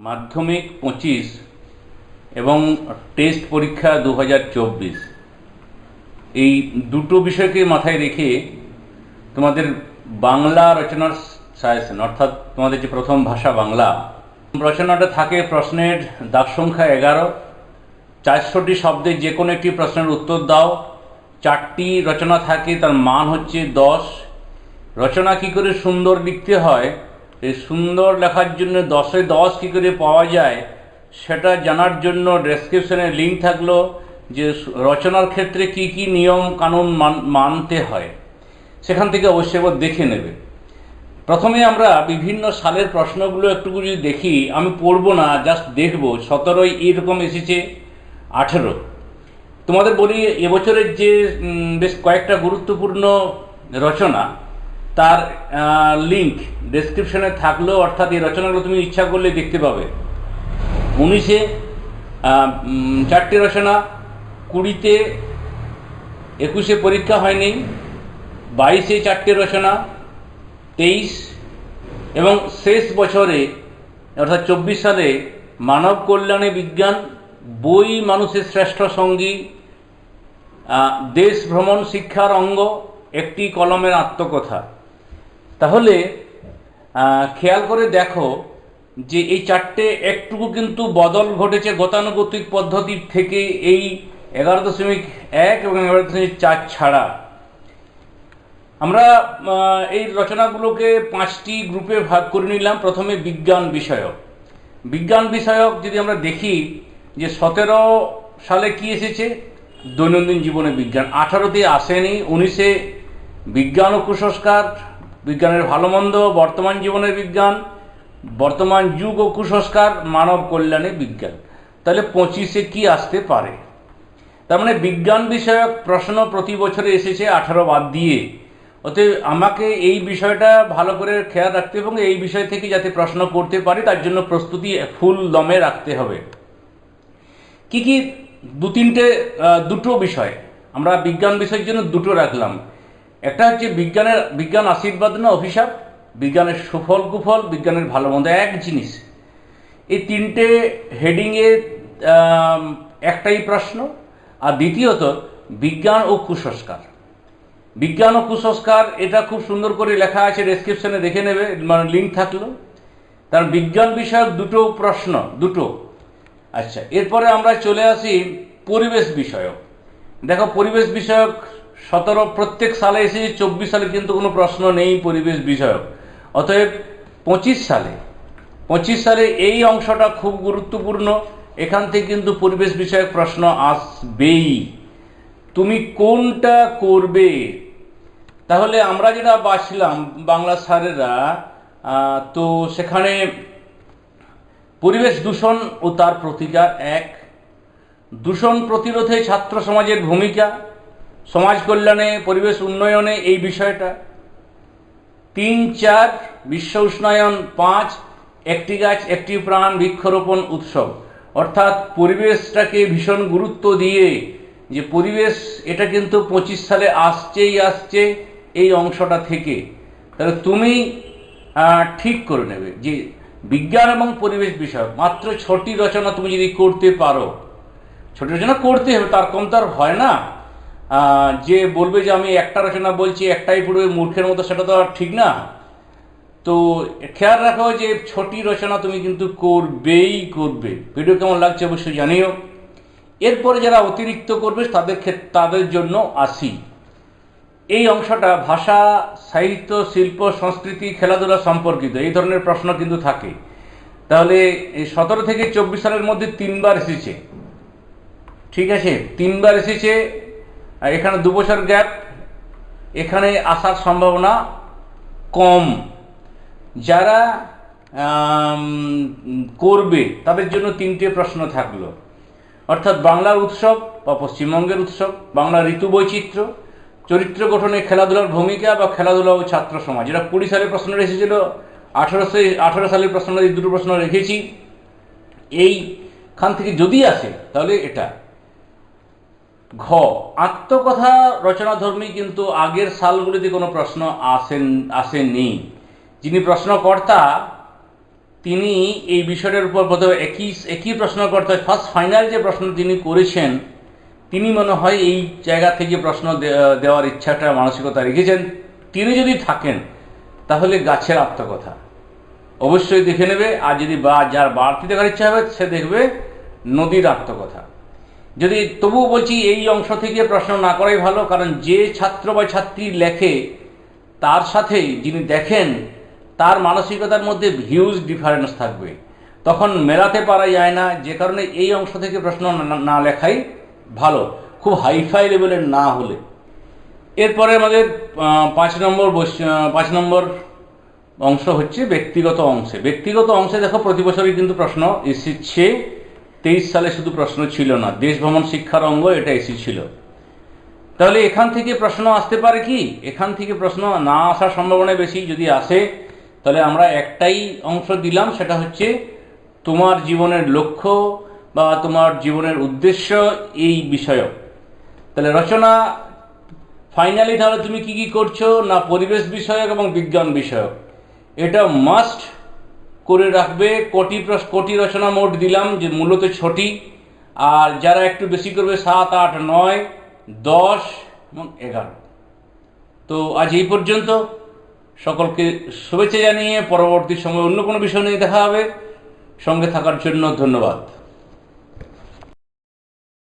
মাধ্যমিক পঁচিশ এবং টেস্ট পরীক্ষা দু হাজার চব্বিশ। এই দুটো বিষয়কে মাথায় রেখে তোমাদের বাংলা রচনার সাজেশন অর্থাৎ তোমাদের যে প্রথম ভাষা বাংলা, রচনাটা থাকে প্রশ্নের দাগ সংখ্যা এগারো। চারশোটি শব্দে যে কোনো একটি প্রশ্নের উত্তর দাও। চারটি রচনা থাকে, তার মান হচ্ছে দশ। রচনা কী করে সুন্দর লিখতে হয়? এই সুন্দর লেখার জন্য দশে দশ কী করে পাওয়া যায়, সেটা জানার জন্য ডেসক্রিপশনে লিঙ্ক থাকল যে রচনার ক্ষেত্রে কি কি নিয়ম কানুন মান- মানতে হয়। সেখান থেকে অবশ্যই একবার দেখে নেবে। প্রথমে আমরা বিভিন্ন সালের প্রশ্নগুলো একটু যদি দেখি, আমি পড়ব না জাস্ট দেখব। সতেরোই এরকম এসেছে, আঠেরো। তোমাদের বলি, এবছরের যে বেশ কয়েকটা গুরুত্বপূর্ণ রচনা তার লিংক ডেসক্রিপশনে থাকলেও অর্থাৎ এই রচনাগুলো তুমি ইচ্ছা করলে দেখতে পাবে। উনিশে চারটি রচনা, কুড়িতে, একুশে পরীক্ষা হয়নি, বাইশে চারটে রচনা, তেইশ, এবং শেষ বছরে, অর্থাৎ চব্বিশ সালে, মানব কল্যাণে বিজ্ঞান, বই, মানুষের শ্রেষ্ঠ সঙ্গী দেশ ভ্রমণ শিক্ষার অঙ্গ, একটি কলমের আত্মকথা। তাহলে খেয়াল করে দেখো যে এই চারটে একটুকু কিন্তু বদল ঘটেছে গতানুগতিক পদ্ধতির থেকে এই এগারো দশমিক এক এবং এগারো দশমিক চার ছাড়া। আমরা এই রচনাগুলোকে পাঁচটি গ্রুপে ভাগ করে নিলাম। প্রথমে বিজ্ঞান বিষয়ক। বিজ্ঞান বিষয়ক যদি আমরা দেখি যে সতেরো সালে কি এসেছে? দৈনন্দিন জীবনে বিজ্ঞান। আঠারোতে আসেনি, উনিশে বিজ্ঞান ও কুসংস্কার বিজ্ঞানের ভালো মন্দ, বর্তমান জীবনের বিজ্ঞান, বর্তমান যুগ ও কুসংস্কার, মানব কল্যাণে বিজ্ঞান। তাহলে পঁচিশে কি আসতে পারে? তার মানে বিজ্ঞান বিষয়ক প্রশ্ন প্রতি বছরে এসেছে, আঠারো বাদ দিয়ে। অতএব আমাকে এই বিষয়টা ভালো করে খেয়াল রাখতে এবং এই বিষয় থেকে যাতে প্রশ্ন করতে পারি, তার জন্য প্রস্তুতি ফুল দমে রাখতে হবে। কি কি দু তিনটে দুটো বিষয়। আমরা বিজ্ঞান বিষয়ের জন্য দুটো রাখলাম। একটা হচ্ছে বিজ্ঞানের, বিজ্ঞান আশীর্বাদ না অভিশাপ? বিজ্ঞানের সুফল কুফল, বিজ্ঞানের ভালো মন্দ, এক জিনিস। এই তিনটে হেডিংয়ে একটাই প্রশ্ন। আর দ্বিতীয়ত, বিজ্ঞান ও কুসংস্কার। বিজ্ঞান ও কুসংস্কার, এটা খুব সুন্দর করে লেখা আছে ডেসক্রিপশনে দেখে নেবে মানে লিঙ্ক থাকল। তার বিজ্ঞান বিষয়ক দুটো প্রশ্ন, দুটো। আচ্ছা এরপরে আমরা চলে আসি পরিবেশ বিষয়ক। দেখো, পরিবেশ বিষয়ক সতেরো প্রত্যেক সালে এসে চব্বিশ সালে কিন্তু কোনো প্রশ্ন নেই পরিবেশ বিষয়ক। অতএব পঁচিশ সালে পঁচিশ সালে এই অংশটা খুব গুরুত্বপূর্ণ। এখান থেকে কিন্তু পরিবেশ বিষয়ক প্রশ্ন আসবেই। তুমি কোনটা করবে? তাহলে আমরা যেটা বাঁচলাম বাংলা স্যারেরা তো সেখানে পরিবেশ দূষণ ও তার প্রতিকার এক। দূষণ প্রতিরোধে ছাত্র সমাজের ভূমিকা সমাজ কল্যাণে, পরিবেশ উন্নয়নে এই বিষয়টা। তিন চার বিশ্ব উষ্ণায়ন, পাঁচ একটি গাছ, একটি প্রাণ বৃক্ষরোপণ উৎসব। অর্থাৎ পরিবেশটাকে ভীষণ গুরুত্ব দিয়ে যে পরিবেশ, এটা কিন্তু পঁচিশ সালে আসছেই আসছে এই অংশটা থেকে। তাহলে তুমি ঠিক করে নেবে যে বিজ্ঞান এবং পরিবেশ বিষয়ক মাত্র ছটি রচনা তুমি যদি করতে পারো, ছোট রচনা করতে হবে, তার কম তো আর হয় না। যে বলবে যে আমি একটা রচনা বলছি, একটাই পড়বে মূর্খের মতো, সেটা তো আর ঠিক না। তো খেয়াল রাখো যে ছটি রচনা তুমি কিন্তু করবেই করবে। ভিডিও কেমন লাগছে অবশ্যই জানিও। এরপরে যারা অতিরিক্ত করবে, তাদের ক্ষেত্রে তাদের জন্য আসি। এই অংশটা ভাষা, সাহিত্য, শিল্প, সংস্কৃতি, খেলাধুলা সম্পর্কিত, এই ধরনের প্রশ্ন কিন্তু থাকে। তাহলে সতেরো থেকে চব্বিশ সালের মধ্যে তিনবার এসেছে। ঠিক আছে? তিনবার এসেছে এখানে দু বছর গ্যাপ। এখানে আসার সম্ভাবনা কম। যারা করবে, তাদের জন্য তিনটে প্রশ্ন থাকল। অর্থাৎ বাংলার উৎসব বা পশ্চিমবঙ্গের উৎসব বাংলার ঋতু বৈচিত্র্য, চরিত্র গঠনে খেলাধুলার ভূমিকা বা খেলাধুলা ও ছাত্র সমাজ। এটা কুড়ি সালের প্রশ্ন এসেছিল আঠারোশো আঠারো সালের প্রশ্ন, এই দুটো প্রশ্ন রেখেছি। এইখান থেকে যদি আসে, তাহলে এটা। ঘ। আত্মকথা রচনাধর্মী কিন্তু আগের সালগুলিতে কোনো প্রশ্ন আসেন আসেনি যিনি প্রশ্নকর্তা, তিনি এই বিষয়টার উপর প্রথমে একই একই প্রশ্ন করতে ফার্স্ট ফাইনাল যে প্রশ্ন তিনি করেছেন, তিনি মনে হয় এই জায়গা থেকে প্রশ্ন দেওয়ার ইচ্ছাটা, মানসিকতা রেখেছেন। তিনি যদি থাকেন, তাহলে গাছের আত্মকথা। অবশ্যই দেখে নেবে, আর যদি বা, যার বাড়তি দেখার ইচ্ছা হবে, সে দেখবে নদীর আত্মকথা। যদি তবুও বলছি এই অংশ থেকে প্রশ্ন না করাই ভালো, কারণ যে ছাত্র বা ছাত্রী লেখে, তার সাথে যিনি দেখেন, তার মানসিকতার মধ্যে হিউজ ডিফারেন্স থাকবে। তখন মেলাতে পারা যায় না, যে কারণে এই অংশ থেকে প্রশ্ন না- লেখাই ভালো, খুব হাইফাই লেভেলের না হলে। এরপরে আমাদের পাঁচ নম্বর পাঁচ নম্বর অংশ হচ্ছে ব্যক্তিগত অংশে। ব্যক্তিগত অংশে দেখো, প্রতি বছরই কিন্তু প্রশ্ন এসেছে। তেইশ সালে শুধু প্রশ্ন ছিল না, দেশ ভ্রমণ শিক্ষার অঙ্গ এটা এসেছিল তাহলে এখান থেকে প্রশ্ন আসতে পারে কি? এখান থেকে প্রশ্ন না আসার সম্ভাবনা বেশি, যদি আসে, তাহলে আমরা একটাই অংশ দিলাম, সেটা হচ্ছে তোমার জীবনের লক্ষ্য বা তোমার জীবনের উদ্দেশ্য এই বিষয়ক। তাহলে রচনা ফাইনালি তাহলে তুমি কি কি করছ? না পরিবেশ বিষয়ক এবং বিজ্ঞান বিষয়ক। এটা মাস্ট করে রাখবে। কোটি কোটি রচনা মোট দিলাম, যে মূলত ছটি। আর যারা একটু বেশি করবে, সাত, আট, নয়, দশ এবং এগারো। তো আজ এই পর্যন্ত। সকলকে শুভেচ্ছা জানিয়ে পরবর্তী সময় অন্য কোনো বিষয় নিয়ে দেখা হবে। সঙ্গে থাকার জন্য ধন্যবাদ।